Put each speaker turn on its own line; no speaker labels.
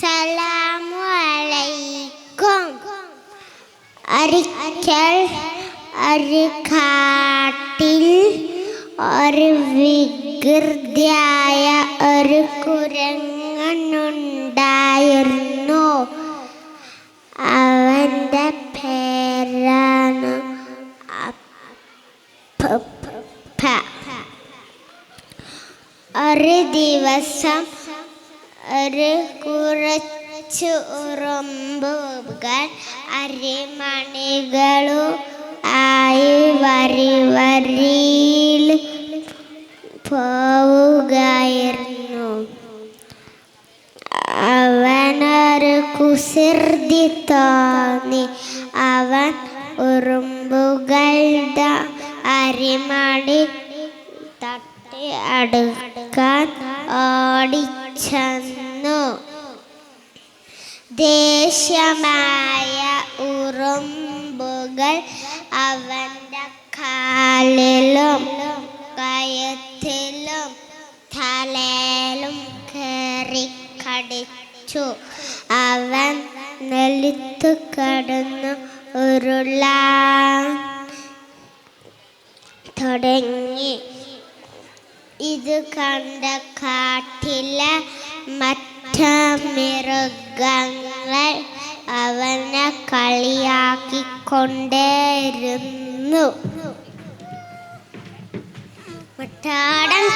അസ്സലാമു അലൈക്കും. ഒരിക്കൽ ഒരു കാട്ടിൽ ഒരു വികൃതിയായ ഒരു കുരങ്ങനുണ്ടായിരുന്നു. അവന്റെ പേരാണ് ഒരു ദിവസം ഒരു കുറച്ച് ഉറുമ്പുകൾ അരിമണികളും ആയി വരി വരിയിൽ പോവുകയായിരുന്നു. അവനൊരു കുസൃതി തോന്നി. അവൻ ഉറുമ്പുകളുടെ അരിമണി തട്ടി അടുക്കാൻ ഓടിച്ചെന്നു. ദേഷ്യമായ ഉറുമ്പുകൾ അവന്റെ കാലിലും കയത്തിലും തലയിലും കയറി കടിച്ചു. അവൻ നെലുത്തു കടന്നു ഉരുളാൻ തുടങ്ങി. ഇത് കണ്ട കാട്ടിലെ മറ്റ മൃഗങ്ങൾ അവനെ കളിയാക്കിക്കൊണ്ടേയിരുന്നു. മുട്ടാടം